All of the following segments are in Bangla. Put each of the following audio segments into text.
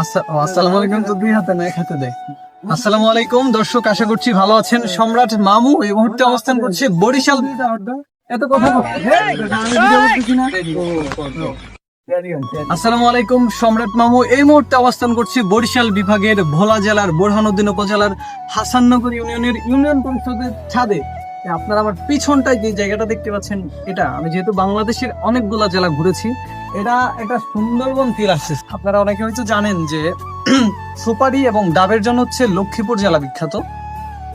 আসসালামু আলাইকুম। তো দুই হাতে না, এক হাতে আসসালামু আলাইকুম। দর্শক, আশা করছি ভালো আছেন। সম্রাট মামু এই মুহূর্তে অবস্থান করছে বরিশাল। এত কথা। আসসালামু আলাইকুম, সম্রাট মামু। এই মুহূর্তে অবস্থান করছি বরিশাল বিভাগের ভোলা জেলার, বোরহানুদ্দিন উপজেলার, হাসাননগর ইউনিয়নের ইউনিয়ন পরিষদের ছাদে। আপনারা আমার পিছনটায় যে জায়গাটা দেখতে পাচ্ছেন, এটা আমি যেহেতু বাংলাদেশের অনেকগুলা জেলা ঘুরেছি এটা একটা সুন্দরবন ফিল আসছে। আপনারা অনেকে হয়তো জানেন যে সুপারি এবং ডাবের জন্য হচ্ছে লক্ষ্মীপুর জেলা বিখ্যাত,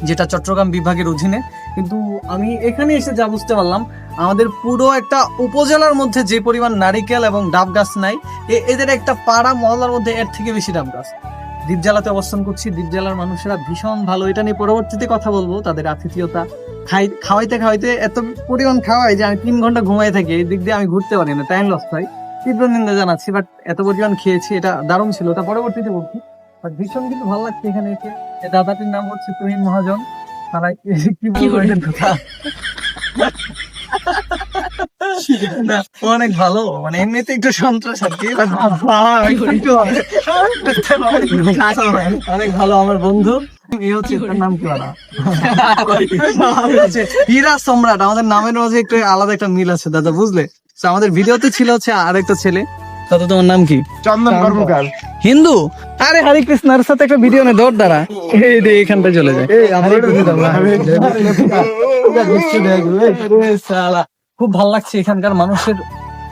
যেটা চট্টগ্রাম বিভাগের অধীনে। কিন্তু আমি এখানে এসে যা বুঝতে পারলাম, আমাদের পুরো একটা উপজেলার মধ্যে যে পরিমাণ নারিকেল এবং ডাব গাছ নাই এদের একটা পাড়া মহল্লার মধ্যে এর থেকে বেশি ডাব গাছ। দ্বীপ জেলাতে অবস্থান করছি, দ্বীপ জেলার মানুষেরা ভীষণ ভালো। এটা নিয়ে পরবর্তীতে কথা বলব, তাদের আতিথিয়তা। খাই, খাওয়াইতে খাওয়াইতে এত পরিমাণ খাওয়াই যে আমি তিন ঘণ্টা ঘুমাই থাকি, এই দিক দিয়ে আমি ঘুরতে পারি না টাইম লস হয় তীব্র নিন্দা জানাচ্ছি বাট এত পরিমাণ খেয়েছি এটা দারুণ ছিল তা পরবর্তীতে বলছি বাট ভীষণ কিন্তু ভালো লাগছে এখানে এসে এই দাদাটির নাম হচ্ছে তুহিন মহাজন তারা কি- বলব কথা অনেক ভালো মানে এমনিতে একটু সন্ত্রাস আর কি অনেক ভালো আমার বন্ধু এই হচ্ছে তার নাম হীরা সম্রাট আমাদের নামের মাঝে একটু আলাদা একটা মিল আছে দাদা বুঝলে তো আমাদের ভিডিওতে ছিল হচ্ছে আরেকটা ছেলে তোমার নাম কি চন্দন কর্মকার হিন্দু আরে হরে কৃষ্ণের সাথে একটা ভিডিও নে দৌড় এই এখানটা চলে যায় খুব ভালো লাগছে এখানকার মানুষের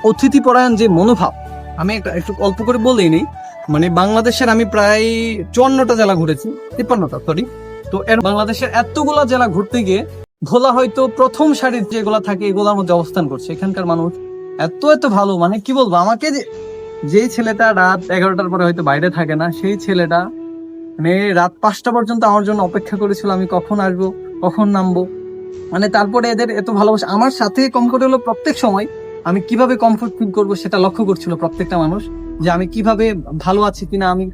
অতিথি পরায়ণ যে মনোভাব আমি একটা একটু অল্প করে বলেই নেই মানে বাংলাদেশের আমি প্রায় চুয়ান্নটা জেলা ঘুরেছি তিপ্পান্নটা সরি তো এর বাংলাদেশের এতগুলা জেলা ঘুরতে গিয়ে ভোলা হয়তো প্রথম সারির যেগুলা থাকে এগুলোর মধ্যে অবস্থান করছে এখানকার মানুষ এত এত ভালো মানে কি বলব, আমাকে যে, যেই ছেলেটা রাত এগারোটার পরে হয়তো বাইরে থাকে না, সেই ছেলেটা মানে রাত পাঁচটা পর্যন্ত আমার জন্য অপেক্ষা করেছিল, আমি কখন আসব, কখন নামবো। মানে তারপরে এদের এত ভালোবাসা, আমার সাথে কম করে হলো প্রত্যেক সময়, আমি কীভাবে কমফোর্ট ফিল করব সেটা লক্ষ্য করছিল প্রত্যেকটা মানুষ, যে আমি কীভাবে ভালো আছি কিনা, আমি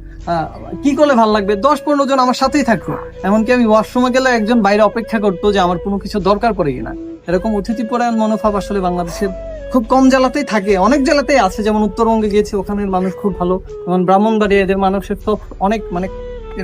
কি করলে ভালো লাগবে? দশ পনেরো জন আমার সাথেই থাকতো। এমনকি আমি ওয়াশরুমে গেলে একজন বাইরে অপেক্ষা করতো যে আমার কোনো কিছু দরকার পড়ে কিনা। এরকম অতিথি পরায়ণ মনোভাব আসলে বাংলাদেশের খুব কম জেলাতেই থাকে, অনেক জেলাতেই আছে, যেমন উত্তরবঙ্গে গিয়েছি, ওখানের মানুষ খুব ভালো। যেমন ব্রাহ্মণবাড়ি এদের মানুষের সব অনেক মানে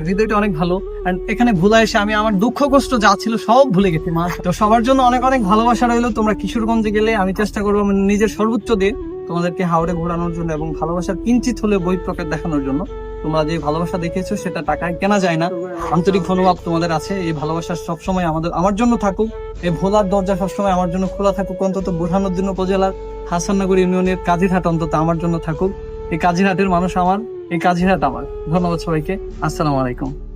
হৃদয়টা অনেক ভালো। আর এখানে ভুলা এসে আমি আমার দুঃখ, কষ্ট যা ছিল সব ভুলে গেছি, মা। তো সবার জন্য অনেক অনেক ভালোবাসা রইল। তোমরা কিশোরগঞ্জে গেলে আমি চেষ্টা করব নিজের সর্বোচ্চ দিয়ে তোমাদেরকে হাওড়ে ঘোরানোর জন্য এবং ভালোবাসার কিঞ্চিত হলে বই প্রকার দেখানোর জন্য। তোমরা যে ভালোবাসা দেখিয়েছো, সেটা টাকায় কেনা যায় না। আন্তরিক ধন্যবাদ তোমাদের আছে। এই ভালোবাসা সবসময় আমাদের আমার জন্য থাকুক। এই ভোলার দরজা সবসময় আমার জন্য খোলা থাকুক। অন্তত বুরহানুদ্দিন উপজেলার হাসাননগর ইউনিয়নের কাজিরহাট অন্তত আমার জন্য থাকুক। এই কাজিরহাটের মানুষ আমার, এই কাজিরহাট আমার। ধন্যবাদ সবাইকে। আসসালামু আলাইকুম।